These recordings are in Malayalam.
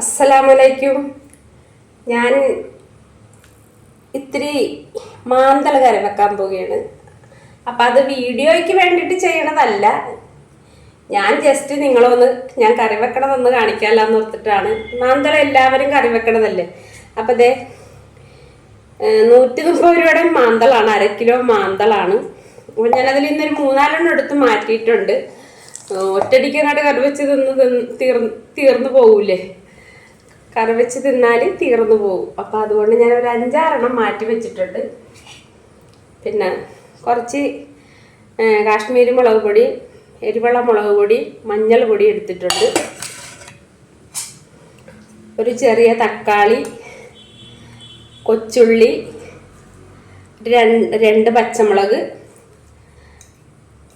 അസ്സലാമലൈക്കും. ഞാൻ ഇത്തിരി മാന്തള കറി വെക്കാൻ പോവുകയാണ്. അപ്പം അത് വീഡിയോയ്ക്ക് വേണ്ടിയിട്ട് ചെയ്യണതല്ല. ഞാൻ ജസ്റ്റ് നിങ്ങളൊന്ന് ഞാൻ കറി വെക്കണതൊന്ന് കാണിക്കാമല്ലോ എന്ന് ഓർത്തിട്ടാണ്. മാന്തള എല്ലാവരും കറി വെക്കണതല്ലേ? അപ്പം അതെ നൂറ്റി മുപ്പത് രൂപയുടെ മാന്തളാണ് അര കിലോ മാന്തളാണ്. അപ്പോൾ ഞാനതിൽ ഇന്നൊരു മൂന്നാലെണ്ണം എടുത്ത് മാറ്റിയിട്ടുണ്ട്. ഒറ്റടിക്കങ്ങാട്ട് കറി വെച്ച് തിന്ന് തീർന്ന് തീർന്നു പോകൂലേ കറി വെച്ച് തിന്നാൽ തീർന്നു പോകും. അപ്പോൾ അതുകൊണ്ട് ഞാൻ ഒരു അഞ്ചാറെണ്ണം മാറ്റി വെച്ചിട്ടുണ്ട്. പിന്നെ കുറച്ച് കാശ്മീരി മുളക് പൊടി എരിവെള്ള മുളക് പൊടി മഞ്ഞൾ പൊടി എടുത്തിട്ടുണ്ട്. ഒരു ചെറിയ തക്കാളി കൊച്ചുള്ളി രണ്ട് പച്ചമുളക്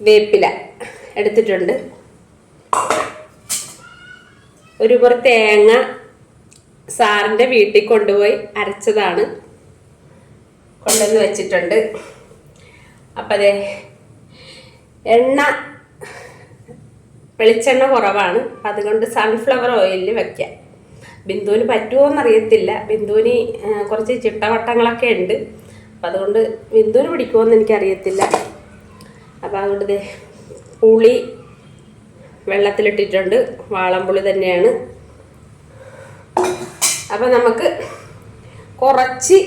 വേപ്പില എടുത്തിട്ടുണ്ട്. ഒരു പുറ തേങ്ങ സാറിന്റെ വീട്ടിൽ കൊണ്ടുപോയി അരച്ചതാണ്. കൊണ്ടുവന്ന് വെച്ചിട്ടുണ്ട്. അപ്പം അതെ എണ്ണ വെളിച്ചെണ്ണ കുറവാണ്. അതുകൊണ്ട് സൺഫ്ലവർ ഓയിലിൽ വെക്കാം ബിന്ദുവിന് പറ്റുമോ എന്നറിയത്തില്ല ബിന്ദുവിന് കുറച്ച് ചിട്ടവട്ടങ്ങളൊക്കെ ഉണ്ട്. അപ്പം അതുകൊണ്ട് ബിന്ദുവിന് പിടിക്കുമോ എന്ന് എനിക്കറിയത്തില്ല. അപ്പം അതുകൊണ്ട് പുളി വെള്ളത്തിലിട്ടിട്ടുണ്ട്. വാളംപുളി തന്നെയാണ്. അപ്പം നമുക്ക് കുറച്ച്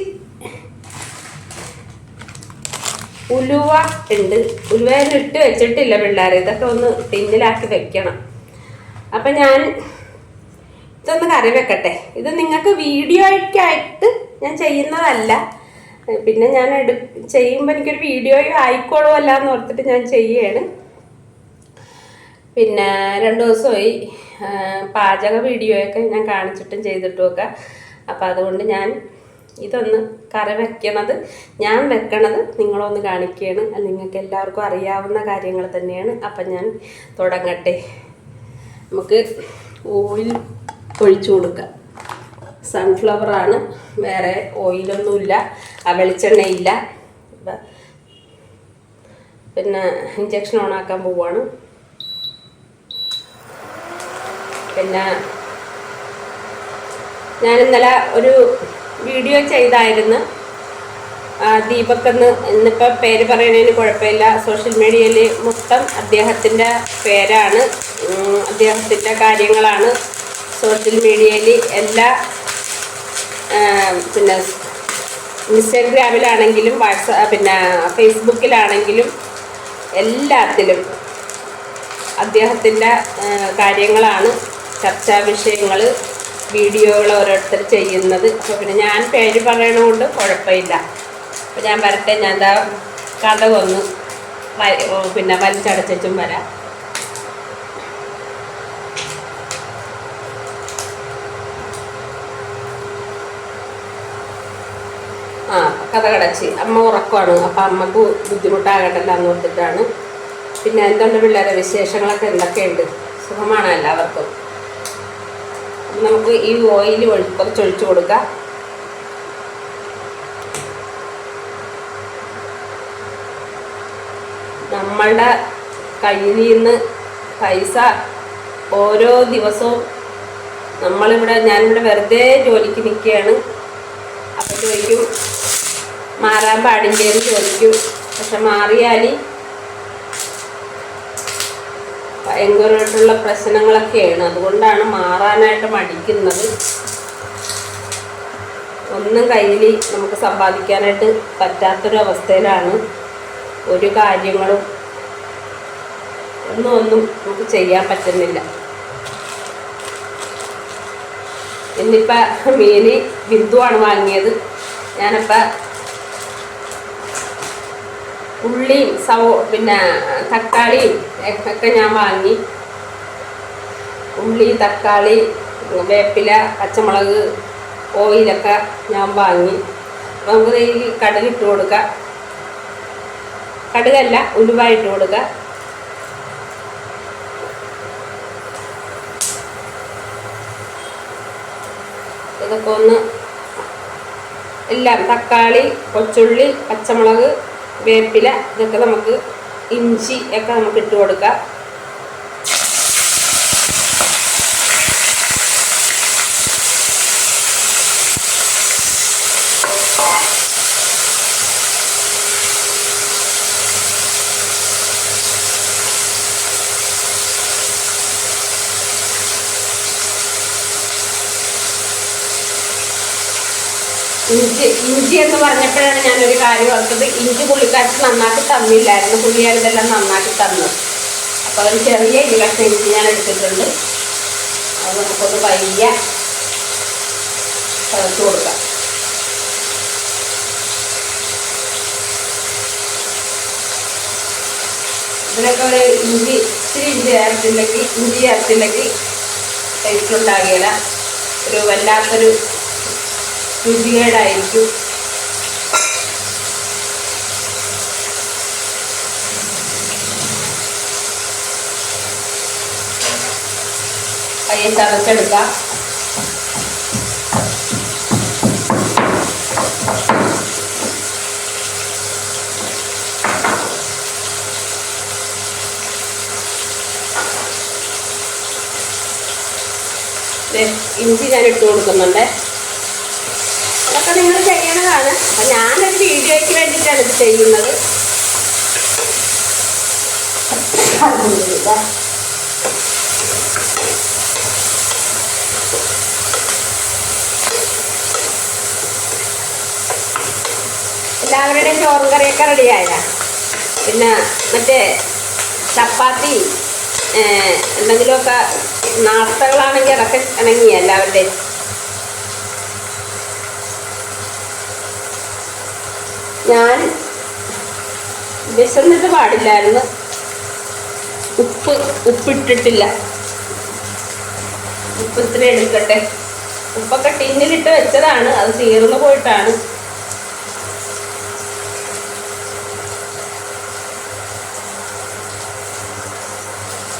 ഉലുവ ഉണ്ട്. ഉലുവയിൽ ഇട്ട് വെച്ചിട്ടില്ല പിള്ളേർ ഇതൊക്കെ ഒന്ന് ടിന്നിലാക്കി വെക്കണം. അപ്പം ഞാൻ ഇതൊന്ന് കറി വെക്കട്ടെ. ഇത് നിങ്ങൾക്ക് വീഡിയോ വീഡിയോയ്ക്കായിട്ട് ഞാൻ ചെയ്യുന്നതല്ല. പിന്നെ ഞാൻ എടു ചെയ്യുമ്പോൾ എനിക്കൊരു വീഡിയോയും ആയിക്കോളുമല്ല എന്ന് ഓർത്തിട്ട് ഞാൻ ചെയ്യാണ്. പിന്നെ രണ്ട് ദിവസമായി പാചക വീഡിയോയൊക്കെ ഞാൻ കാണിച്ചിട്ടും ചെയ്തിട്ടും ഒക്കെ അപ്പം അതുകൊണ്ട് ഞാൻ ഇതൊന്ന് കറി വെക്കണത് ഞാൻ വെക്കണത് നിങ്ങളൊന്ന് കാണിക്കുകയാണ്. നിങ്ങൾക്ക് എല്ലാവർക്കും അറിയാവുന്ന കാര്യങ്ങൾ തന്നെയാണ്. അപ്പം ഞാൻ തുടങ്ങട്ടെ. നമുക്ക് ഓയിൽ ഒഴിച്ചു കൊടുക്കാം. സൺഫ്ലവറാണ് വേറെ ഓയിലൊന്നുമില്ല. വെളിച്ചെണ്ണയില്ല. പിന്നെ ഇഞ്ചക്ഷൻ ഓണാക്കാൻ പോവാണ്. പിന്നെ ഞാൻ ഇന്നലെ ഒരു വീഡിയോ ചെയ്തായിരുന്നു. ദീപക് എന്ന് ഇന്നിപ്പോൾ പേര് പറയുന്നതിന് കുഴപ്പമില്ല. സോഷ്യൽ മീഡിയയിൽ മൊത്തം അദ്ദേഹത്തിന്റെ പേരാണ്. അദ്ദേഹത്തിന്റെ കാര്യങ്ങളാണ് സോഷ്യൽ മീഡിയയിൽ എല്ലാ പിന്നെ ഇൻസ്റ്റാഗ്രാമിലാണെങ്കിലും വാട്സാ പിന്നെ ഫേസ്ബുക്കിലാണെങ്കിലും എല്ലാത്തിലും അദ്ദേഹത്തിന്റെ കാര്യങ്ങളാണ്. ചർച്ചാ വിഷയങ്ങൾ വീഡിയോകൾ ഓരോരുത്തർ ചെയ്യുന്നത്. അപ്പോൾ പിന്നെ ഞാൻ പേര് പറയണതുകൊണ്ട് കുഴപ്പമില്ല. അപ്പോൾ ഞാൻ വരട്ടെ ഞാൻ എന്താ കഥ കൊന്ന് വ- ഓ, പിന്നെ വലിച്ചടച്ചും വരാം. ആ കഥ കടച്ച്. അമ്മ ഉറക്കമാണ് അപ്പം അമ്മയ്ക്ക് ബുദ്ധിമുട്ടാകണ്ടല്ലോ എന്ന് ഓർത്തിട്ടാണ്. പിന്നെ എന്തുണ്ട് പിള്ളേരെ വിശേഷങ്ങളൊക്കെ എന്തൊക്കെയുണ്ട്? സുഖമാണ് എല്ലാവർക്കും? നമുക്ക് ഈ ഓയിൽ കുറച്ച് ഒഴിച്ചു കൊടുക്കാം. നമ്മളുടെ കയ്യിൽ നിന്ന് പൈസ ഓരോ ദിവസവും നമ്മളിവിടെ ഞാനിവിടെ വെറുതെ ജോലിക്ക് നിൽക്കുകയാണ്. അപ്പോൾ ചോദിക്കും മാറാൻ പാടില്ലേന്ന് ചോദിക്കും. പക്ഷെ മാറിയാൽ ഭയങ്കരമായിട്ടുള്ള പ്രശ്നങ്ങളൊക്കെയാണ്. അതുകൊണ്ടാണ് മാറാനായിട്ട് മടിക്കുന്നത്. ഒന്നും കയ്യിൽ നമുക്ക് സമ്പാദിക്കാനായിട്ട് പറ്റാത്തൊരു അവസ്ഥയിലാണ് ഒരു കാര്യങ്ങളും ഒന്നും ഒന്നും നമുക്ക് ചെയ്യാൻ പറ്റുന്നില്ല. ഇന്നിപ്പോൾ മീന് ബിന്ദുവാണ് വാങ്ങിയത്. ഞാനിപ്പോൾ ഉള്ളിയും സവോ പിന്നെ തക്കാളിയും ഒക്കെ ഞാൻ വാങ്ങി. ഉള്ളി തക്കാളി വേപ്പില പച്ചമുളക് ഓയിലൊക്കെ ഞാൻ വാങ്ങി. നമുക്ക് ഈ കടുക് ഇട്ട് കൊടുക്കാം. കടുകല്ല ഉലുവ ഇട്ട് കൊടുക്കുക ഇതൊക്കെ ഒന്ന് എല്ലാം തക്കാളി കൊച്ചുള്ളി പച്ചമുളക് വേപ്പില ഇതൊക്കെ നമുക്ക് ഇഞ്ചി ഒക്കെ നമുക്ക് ഇട്ട് കൊടുക്കാം. ഇഞ്ചി ഇഞ്ചി എന്ന് പറഞ്ഞപ്പോഴാണ് ഞാനൊരു കാര്യം ഓർത്തത്. ഇഞ്ചി പുള്ളിക്കാരത്ത് നന്നാക്കി തന്നില്ലായിരുന്നു. പുള്ളിയാണ് ഇതെല്ലാം നന്നാക്കി തന്നു അപ്പോൾ ഒരു ചെറിയ ഇഞ്ചി കഷ്ണം ഇഞ്ചി ഞാൻ എടുത്തിട്ടുണ്ട്. അത് നമുക്കൊന്ന് പയ്യ ചേർത്ത് കൊടുക്കാം. ഇതിനൊക്കെ ഒരു ഇഞ്ചി ഇച്ചിരി ഇഞ്ചി ചേർത്തില്ലെങ്കിൽ ഇഞ്ചി ചേർത്തില്ലെങ്കിൽ ടേസ്റ്റ് ഉണ്ടാകില്ല ഒരു വല്ലാത്തൊരു രുചികേടായിരിക്കും. കയ്യെ ചതച്ചെടുക്കാം ഇഞ്ചി ഞാൻ ഇട്ട് കൊടുക്കുന്നുണ്ട്. അതൊക്കെ നിങ്ങൾ ചെയ്യണതാണ്. അപ്പം ഞാനൊരു വീഡിയോയ്ക്ക് വേണ്ടിയിട്ടാണ് ഇത് ചെയ്യുന്നത്. എല്ലാവരുടെയും ചോറും കറിയൊക്കെ റെഡിയായ പിന്നെ മറ്റേ ചപ്പാത്തി എന്തെങ്കിലുമൊക്കെ നാസ്തകളാണെങ്കിൽ അതൊക്കെ ഇണങ്ങിയ എല്ലാവരുടെയും. ഞാൻ വിശന്നിട്ട് പാടില്ലായിരുന്നു. ഉപ്പ് ഉപ്പിട്ടിട്ടില്ല. ഉപ്പ് ഇത്ര എടുക്കട്ടെ. ഉപ്പൊക്കെ ടിന്നിലിട്ട് വെച്ചതാണ്. അത് തീർന്നു പോയിട്ടാണ്.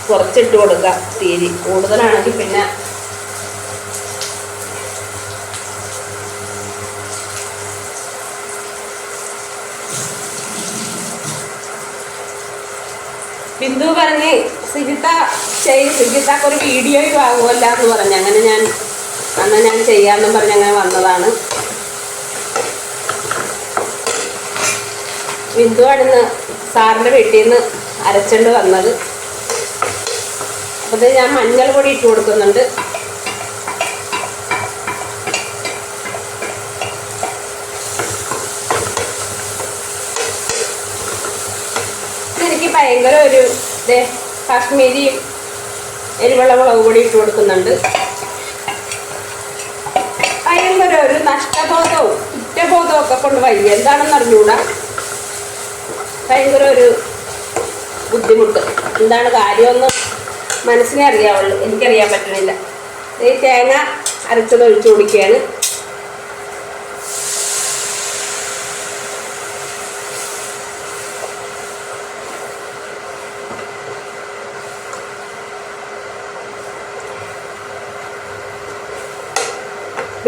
കുറച്ചിട്ട് കൊടുക്കാം. തീരി കൂടുതലാണെങ്കിൽ പിന്നെ ബിന്ദു പറഞ്ഞ് സിജിത്ത ചെയ്ത് സിജിത്താക്ക് ഒരു വീഡിയോയും ആകുമല്ല എന്ന് പറഞ്ഞു. അങ്ങനെ ഞാൻ അന്ന് ഞാൻ ചെയ്യാമെന്നും പറഞ്ഞ് അങ്ങനെ വന്നതാണ്. ബിന്ദു ബിന്ദുവാണിന്ന് സാറിന്റെ വീട്ടിൽ നിന്ന് അരച്ചുകൊണ്ട് വന്നത്. അപ്പോൾ ഞാൻ മഞ്ഞൾ പൊടി ഇട്ട് കൊടുക്കുന്നുണ്ട് എനിക്ക് ഭയങ്കര ഒരു ദേ കാശ്മീരി എരിവെള്ള മുളക് പൊടി ഇട്ട് കൊടുക്കുന്നുണ്ട്. ഭയങ്കര ഒരു നഷ്ടബോധവും കുറ്റബോധവും ഒക്കെ കൊണ്ട് വയ്യ. എന്താണെന്ന് അറിഞ്ഞൂടാ? ഭയങ്കര ഒരു ബുദ്ധിമുട്ട്. എന്താണ് കാര്യമൊന്നും മനസ്സിനെ അറിയാവുള്ളൂ. എനിക്കറിയാൻ പറ്റണില്ല ഈ തേങ്ങ അരച്ചത് ഒഴിച്ചു കൊടുക്കുകയാണ്.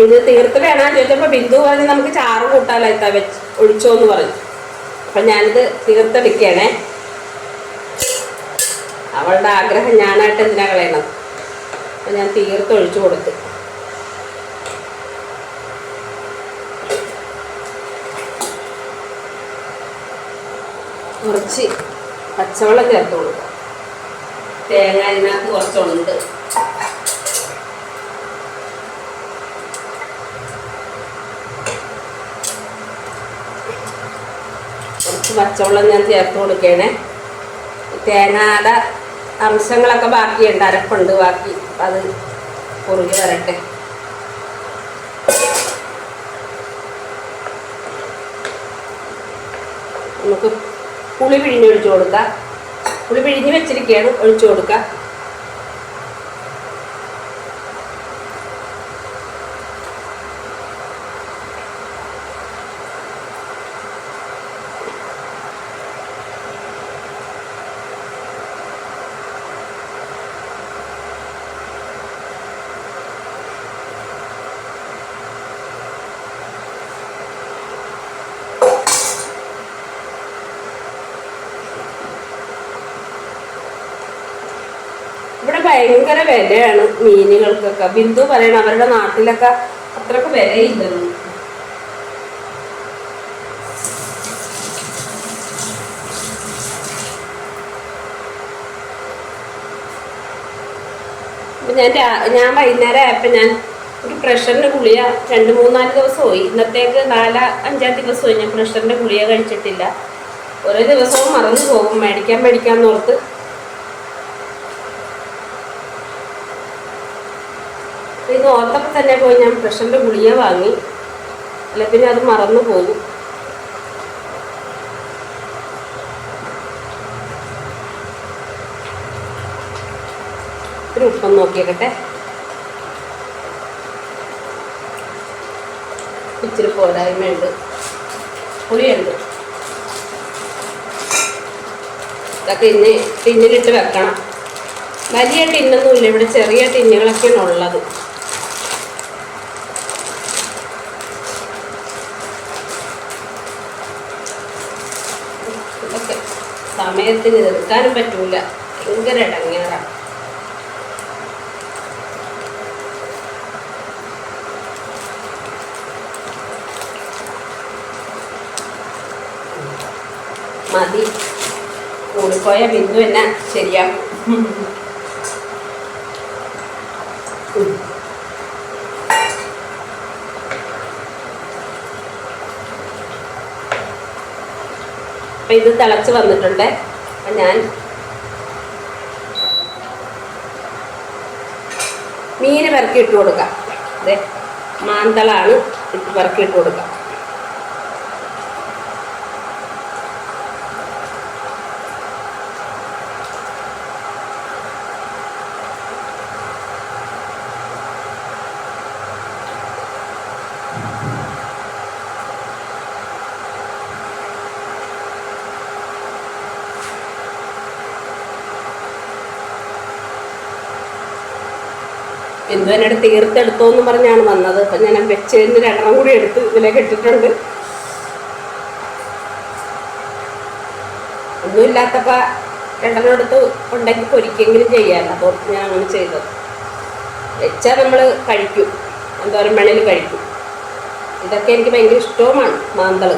ഇത് തീർത്ത് വേണമെന്ന് ചോദിച്ചപ്പോൾ ബിന്ദു പറഞ്ഞ് നമുക്ക് ചാറ് കൂട്ടാലോ വെച്ച് ഒഴിച്ചോ എന്ന് പറഞ്ഞു. അപ്പം ഞാനിത് തീർത്തെടുക്കുകയാണേ അവളുടെ ആഗ്രഹം ഞാനായിട്ട് എന്തിനാ കളയണം അപ്പം ഞാൻ തീർത്ത് ഒഴിച്ചു കൊടുത്തു. കുറച്ച് പച്ചവെള്ളം ചേർത്ത് കൊടുക്കാം തേങ്ങ അതിനകത്ത് കുറച്ചുണ്ട്. കുറച്ച് പച്ചവെള്ളം ഞാൻ ചേർത്ത് കൊടുക്കണേ തേങ്ങയുടെ അംശങ്ങളൊക്കെ ബാക്കിയുണ്ട് അരപ്പുണ്ട് ബാക്കി. അത് കുറുകി വരട്ടെ. നമുക്ക് പുളി പിഴിഞ്ഞ് ഒഴിച്ചു കൊടുക്കാം. പുളി പിഴിഞ്ഞ് വെച്ചിരിക്കുകയാണ് ഒഴിച്ചു കൊടുക്കാം. ഭയങ്കര വിലയാണ് മീനുകൾക്കൊക്കെ. ബിന്ദു പറയണ അവരുടെ നാട്ടിലൊക്കെ അത്രയ്ക്ക് വിലയില്ലെന്ന് ഞാൻ ഞാൻ വൈകുന്നേരം ആയപ്പോൾ ഞാൻ ഒരു പ്രഷറിന്റെ ഗുളിക രണ്ട് മൂന്നാൽ ദിവസമായി. ഇന്നത്തേക്ക് നാല അഞ്ചാം ദിവസമായി ഞാൻ പ്രഷറിന്റെ ഗുളിക കഴിച്ചിട്ടില്ല. ഓരോ ദിവസവും മറന്നു പോകും. മേടിക്കാൻ മേടിക്കാൻ ഓർത്ത് ഇത് ഓർത്തപ്പോൾ തന്നെ പോയി ഞാൻ പ്രഷറിന്റെ ഗുളിക വാങ്ങി. അല്ല പിന്നെ അത് മറന്നു പോകും ഒരു ഉപ്പം നോക്കിയേക്കട്ടെ. ഇച്ചിരി പോരായ്മയുണ്ട്. പുളിയുണ്ട്. ഇതൊക്കെ ഇന്ന് ടിന്നിലിട്ട് വെക്കണം. വലിയ ടിന്നൊന്നുമില്ല ഇവിടെ ചെറിയ ടിന്നുകളൊക്കെയാണ് ഉള്ളത് ഇതൊക്കെ സമയത്തിന് നിർത്താനും പറ്റൂല. ഭയങ്കര ഇടങ്ങേറാണ് മതി. കൂടിപ്പോയ ബിന്ദു എന്നെ. അപ്പൊ ഇത് തിളച്ച് വന്നിട്ടുണ്ട്. അപ്പൊ ഞാൻ മീന് പെറുക്കി ഇട്ട് കൊടുക്കാം. അതെ മാന്തളാണ് ഇട്ട് പെറുക്കി ഇട്ട് കൊടുക്കാം. ബിന്ദു എന്നോട് തീർത്തെടുത്തോ എന്ന് പറഞ്ഞാണ് വന്നത്. അപ്പം ഞാൻ വെച്ചതിന് രണ്ടെണ്ണം കൂടി എടുത്ത് ഇതിലേക്ക് ഇട്ടിട്ടുണ്ട്. ഒന്നുമില്ലാത്തപ്പോൾ രണ്ടെണ്ണം എടുത്ത് ഉണ്ടെങ്കിൽ പൊരിക്കെങ്കിലും ചെയ്യാമല്ലോ അപ്പോൾ ഞാൻ അങ്ങനെ ചെയ്തത്. വെച്ചാൽ നമ്മൾ കഴിക്കും. എന്തോരം വേണേലും കഴിക്കും. ഇതൊക്കെ എനിക്ക് ഭയങ്കര ഇഷ്ടവുമാണ് മാന്തൾ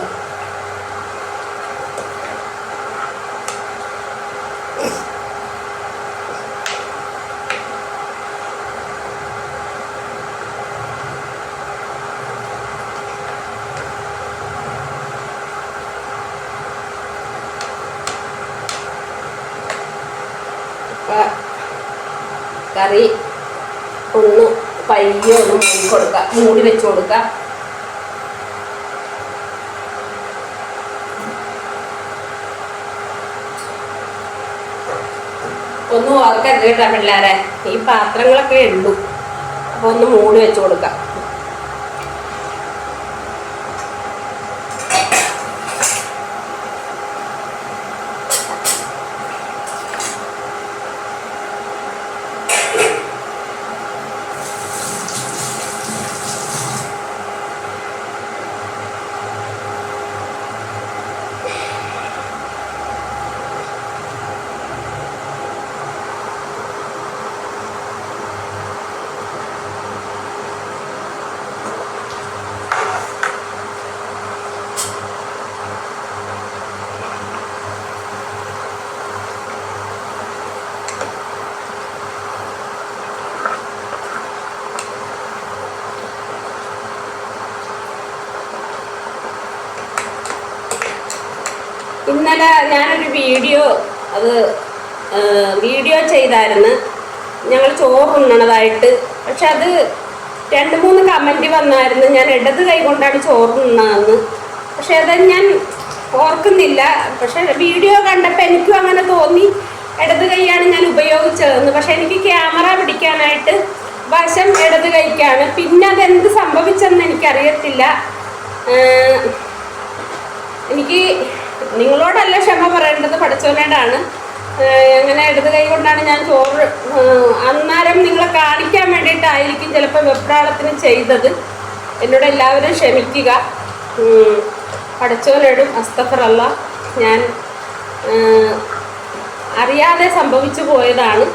അപ്പൊ കറി ഒന്ന് പയ്യെ ഒന്ന് മൂടി കൊടുക്കുക മൂടി വെച്ച് കൊടുക്കുക ഒന്നും ഓർക്കരുത് കേട്ടോ പിള്ളേരെ. ഈ പാത്രങ്ങളൊക്കെ ഉള്ളൂ അപ്പോൾ ഒന്ന് മൂടി വെച്ച് കൊടുക്കാം. ഇന്നലെ ഞാനൊരു വീഡിയോ അത് വീഡിയോ ചെയ്തായിരുന്നു. ഞങ്ങൾ ചോറ് ഉണ്ണണതായിട്ട് പക്ഷെ അത് രണ്ട് മൂന്ന് കമന്റ് വന്നായിരുന്നു. ഞാൻ ഇടത് കൈ കൊണ്ടാണ് ചോറ് ഉണ്ണാന്ന് പക്ഷെ അത് ഞാൻ ഓർക്കുന്നില്ല. പക്ഷെ വീഡിയോ കണ്ടപ്പോൾ എനിക്കും അങ്ങനെ തോന്നി. ഇടത് കൈയാണ് ഞാൻ ഉപയോഗിച്ചതെന്ന്. പക്ഷെ എനിക്ക് ക്യാമറ പിടിക്കാനായിട്ട് വശം ഇടത് കൈക്കാണ്. പിന്നെ അതെന്ത് സംഭവിച്ചെന്ന് എനിക്കറിയത്തില്ല. എനിക്ക് നിങ്ങളോടല്ല ക്ഷമ പറയേണ്ടത് പഠിച്ചവനോടാണ്. അങ്ങനെ ഇടത് കൈ കൊണ്ടാണ് ഞാൻ ചോറ് അന്നേരം നിങ്ങളെ കാണിക്കാൻ വേണ്ടിയിട്ടായിരിക്കും ചിലപ്പോൾ വെപ്രാളത്തിന് ചെയ്തത്. എന്നോട് എല്ലാവരും ക്ഷമിക്കുക. ഉം, പഠിച്ചവനോടും അസ്തഫറല്ല ഞാൻ അറിയാതെ സംഭവിച്ചു പോയതാണ്.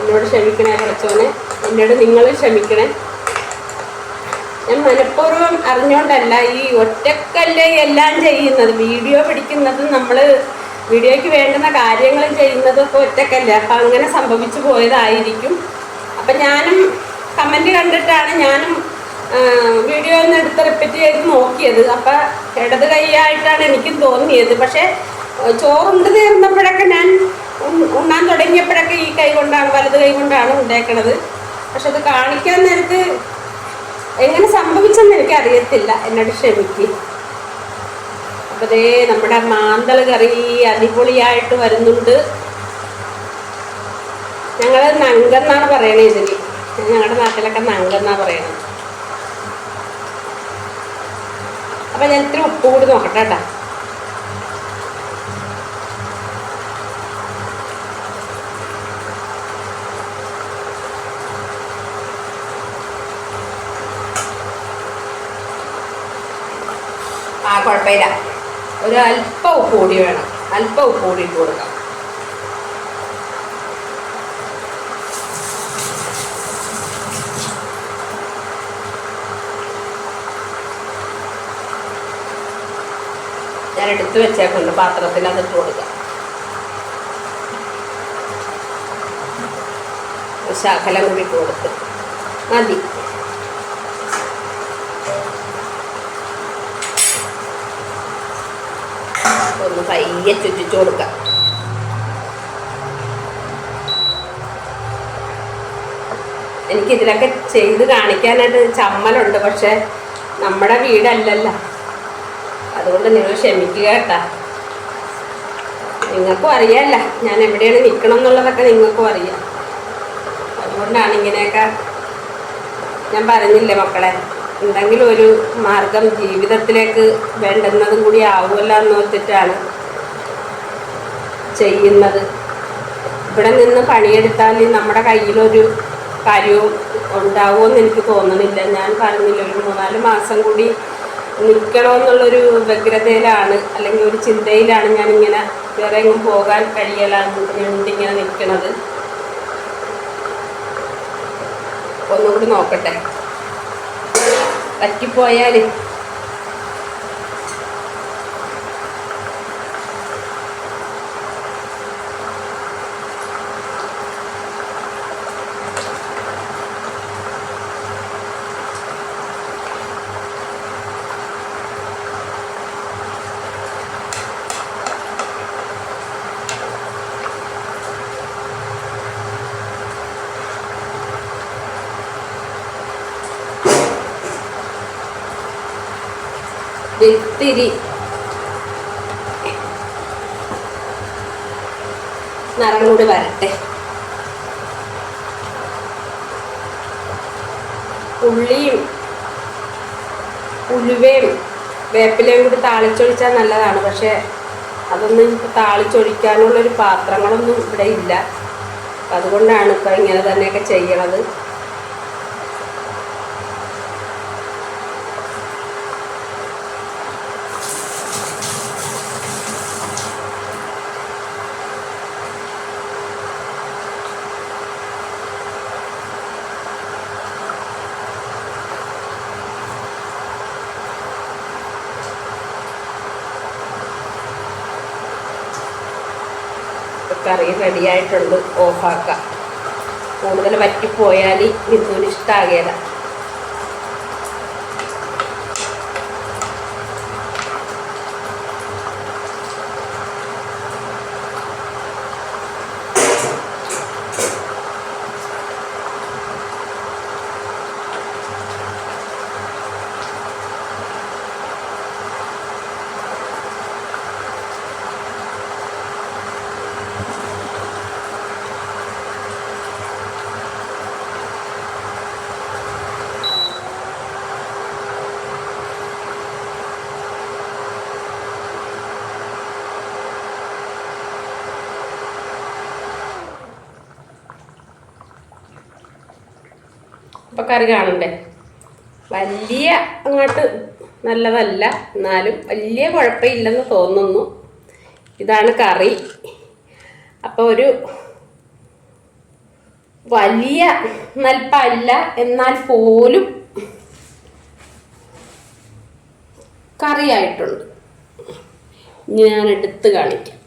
എന്നോട് ക്ഷമിക്കണേ പഠിച്ചവനെ. എന്നോട് നിങ്ങൾ ക്ഷമിക്കണേ. ഞാൻ മനഃപൂർവം അറിഞ്ഞോണ്ടല്ല ഈ ഒറ്റക്കല്ലേ എല്ലാം ചെയ്യുന്നത്? വീഡിയോ പിടിക്കുന്നത് നമ്മൾ വീഡിയോയ്ക്ക് വേണ്ടുന്ന കാര്യങ്ങൾ ചെയ്യുന്നതൊക്കെ ഒറ്റക്കല്ലേ? അപ്പം അങ്ങനെ സംഭവിച്ചു പോയതായിരിക്കും. അപ്പം ഞാനും കമന്റ് കണ്ടിട്ടാണ് ഞാനും വീഡിയോ ഒന്ന് എടുത്ത് റിപ്പീറ്റ് ചെയ്ത് നോക്കിയത്. അപ്പം ഇടത് കൈയായിട്ടാണ് എനിക്കും തോന്നിയത്. പക്ഷേ ചോറുണ്ട് തീർന്നപ്പോഴൊക്കെ ഞാൻ ഉണ്ണാൻ തുടങ്ങിയപ്പോഴൊക്കെ ഈ കൈ കൊണ്ടാണ് വലത് കൈ കൊണ്ടാണ് ഉണ്ടാക്കണത്. പക്ഷെ അത് കാണിക്കാൻ നേരത്ത് എങ്ങനെ സംഭവിച്ചെന്ന് എനിക്ക് അറിയത്തില്ല എന്നോട് ക്ഷമിക്ക്. അപ്പതേ നമ്മുടെ മാന്തൾ കറി അടിപൊളിയായിട്ട് വരുന്നുണ്ട്. ഞങ്ങൾ നങ്കെന്നാണ് പറയണേ ഇതിന് ഞങ്ങളുടെ നാട്ടിലൊക്കെ നങ്കെന്നാണ് പറയണത്. അപ്പം ഞാൻ ഇത്തിരി ഉപ്പ് കൂടി നോക്കട്ടെ കേട്ടാ. ആ കുഴപ്പമില്ല. ഒരു അല്പം ഉപ്പ് കൂടി വേണം. അല്പം ഉപ്പ് കൂടി ഇട്ട് കൊടുക്കാം. ഞാൻ എടുത്തു വെച്ചേക്കുന്നുണ്ട്. പാത്രത്തിൽ അത് ഇട്ട് കൊടുക്കാം. ശകലം കൂടി ഇട്ട് കൊടുത്ത്. മതി. പയ്യെ ചുറ്റിച്ചു കൊടുക്കുക എനിക്കിതിനൊക്കെ ചെയ്ത് കാണിക്കാനായിട്ട് ചമ്മലുണ്ട് പക്ഷെ നമ്മുടെ വീടല്ലല്ലോ. അതുകൊണ്ട് നിങ്ങൾ ക്ഷമിക്കുക കേട്ടാ. നിങ്ങൾക്കും അറിയാമല്ല ഞാൻ എവിടെയാണ് നിൽക്കണം എന്നുള്ളതൊക്കെ നിങ്ങൾക്കും അറിയാം. അതുകൊണ്ടാണ് ഇങ്ങനെയൊക്കെ ഞാൻ പറഞ്ഞില്ലേ മക്കളെ എന്തെങ്കിലും ഒരു മാർഗം ജീവിതത്തിലേക്ക് വേണ്ടുന്നതും കൂടി ആവുമല്ലോ എന്ന് ചെയ്യുന്നത്. ഇവിടെ നിന്ന് പണിയെടുത്താൽ നമ്മുടെ കയ്യിലൊരു കാര്യവും ഉണ്ടാവുമെന്ന് എനിക്ക് തോന്നുന്നില്ല. ഞാൻ പറഞ്ഞില്ല ഒരു മൂന്നാൽ മാസം കൂടി നിൽക്കണമെന്നുള്ളൊരു വ്യഗ്രതയിലാണ് അല്ലെങ്കിൽ ഒരു ചിന്തയിലാണ് ഞാനിങ്ങനെ വേറെ എങ്ങും പോകാൻ കഴിയലാണ്ടിങ്ങനെ നിൽക്കണത്. ഒന്നുകൂടി നോക്കട്ടെ. പറ്റിപ്പോയാൽ ഇത്തിരി നിറം വരട്ടെ. ഉള്ളിയും ഉലുവയും വേപ്പിലയും കൂടി താളിച്ചൊഴിച്ചാൽ നല്ലതാണ്. പക്ഷേ അതൊന്നും താളിച്ചൊഴിക്കാനുള്ളൊരു പാത്രങ്ങളൊന്നും ഇവിടെ ഇല്ല. അതുകൊണ്ടാണ് ഇപ്പോൾ ഇങ്ങനെ തന്നെയൊക്കെ ചെയ്യണത്. കറി റെഡിയായിട്ടുണ്ട് ഓഫാക്കാം കൂടുതൽ വറ്റിപ്പോയാൽ ബിന്ദുവിന് ഇഷ്ടമാകില്ല കറി കാണണ്ടേ? വലിയ അങ്ങോട്ട് നല്ലതല്ല. എന്നാലും വലിയ കുഴപ്പമില്ലെന്ന് തോന്നുന്നു. ഇതാണ് കറി. അപ്പോൾ ഒരു വലിയ നൽപ്പല്ല. എന്നാൽ പോലും കറിയായിട്ടുണ്ട്. ഞാൻ എടുത്ത് കാണിക്കാം.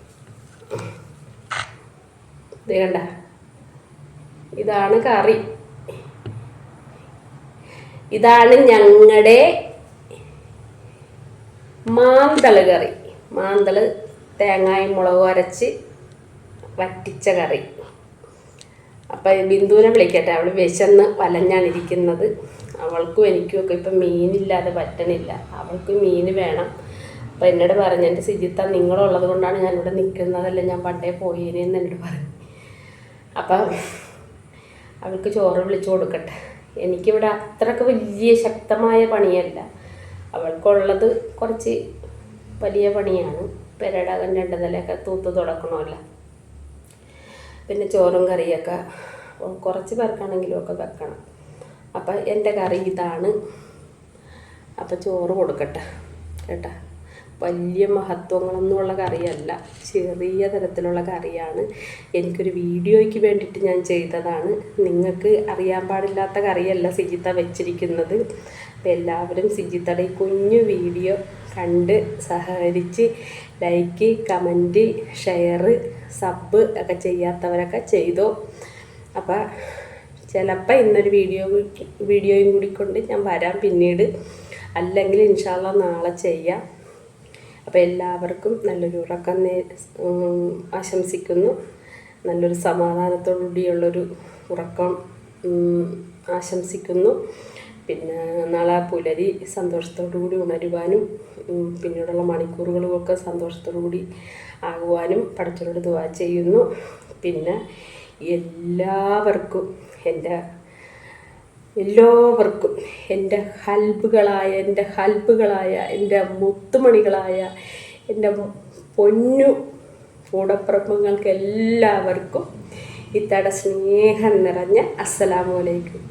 ഇതാണ് കറി. ഇതാണ് ഞങ്ങളുടെ മാന്തൾ കറി. മാന്തൾ തേങ്ങായും മുളകും അരച്ച് വറ്റിച്ച കറി. അപ്പം ബിന്ദുവിനെ വിളിക്കട്ടെ. അവൾ വിശന്ന് വലഞ്ഞാണ് ഇരിക്കുന്നത്. അവൾക്കും എനിക്കും ഒക്കെ ഇപ്പം മീനില്ലാതെ പറ്റണില്ല. അവൾക്ക് മീൻ വേണം. അപ്പം എന്നോട് പറഞ്ഞു എന്റെ സിജിത്ത നിങ്ങളുള്ളത് കൊണ്ടാണ് ഞാനിവിടെ നിൽക്കുന്നതല്ല ഞാൻ പണ്ടേ പോയേനെന്ന് എന്നോട് പറഞ്ഞു. അപ്പം അവൾക്ക് ചോറ് വിളിച്ചു കൊടുക്കട്ടെ. എനിക്കിവിടെ അത്രയ്ക്ക് വലിയ ശക്തമായ പണിയല്ല. അവൾക്കുള്ളത് കുറച്ച് വലിയ പണിയാണ്. പെരടകം രണ്ട് നിലയൊക്കെ തൂത്ത് തുടക്കണമല്ല. പിന്നെ ചോറും കറിയൊക്കെ കുറച്ച് പേർക്കാണെങ്കിലും ഒക്കെ വെക്കണം. അപ്പം എന്റെ കറി ഇതാണ്. അപ്പം ചോറ് കൊടുക്കട്ടെ. കേട്ടാ? വലിയ മഹത്വങ്ങളൊന്നുമുള്ള കറിയല്ല. ചെറിയ തരത്തിലുള്ള കറിയാണ്. എനിക്കൊരു വീഡിയോയ്ക്ക് വേണ്ടിയിട്ട് ഞാൻ ചെയ്തതാണ്. നിങ്ങൾക്ക് അറിയാൻ പാടില്ലാത്ത കറിയല്ല സിജിത്ത വെച്ചിരിക്കുന്നത്. അപ്പം എല്ലാവരും സിജിത്തയുടെ ഈ കുഞ്ഞു വീഡിയോ കണ്ട് സഹകരിച്ച് ലൈക്ക് കമന്റ് ഷെയർ സബ് ഒക്കെ ചെയ്യാത്തവരൊക്കെ ചെയ്തോ. അപ്പം ചിലപ്പോൾ ഇന്നൊരു വീഡിയോ വീഡിയോയും കൂടി കൊണ്ട് ഞാൻ വരാം പിന്നീട്. അല്ലെങ്കിൽ ഇൻഷാല്ല നാളെ ചെയ്യാം. അപ്പോൾ എല്ലാവർക്കും നല്ലൊരു ഉറക്കം നേ ആശംസിക്കുന്നു. നല്ലൊരു സമാധാനത്തോടുകൂടിയുള്ളൊരു ഉറക്കം ആശംസിക്കുന്നു. പിന്നെ നാളെ പുലരി സന്തോഷത്തോടു കൂടി ഉണരുവാനും പിന്നീടുള്ള മണിക്കൂറുകളുമൊക്കെ സന്തോഷത്തോടു കൂടി ആകുവാനും പടച്ചവരോട് ദുവാ ചെയ്യുന്നു. പിന്നെ എല്ലാവർക്കും എന്റെ എല്ലാവർക്കും എന്റെ ഹൽബുകളായ എന്റെ ഹൽബുകളായ എന്റെ മുത്തുമണികളായ എന്റെ പൊന്നു കൂടപ്രമങ്ങൾക്ക് എല്ലാവർക്കും ഇത്തട സ്നേഹം നിറഞ്ഞ അസ്സലാമു അലൈക്കും.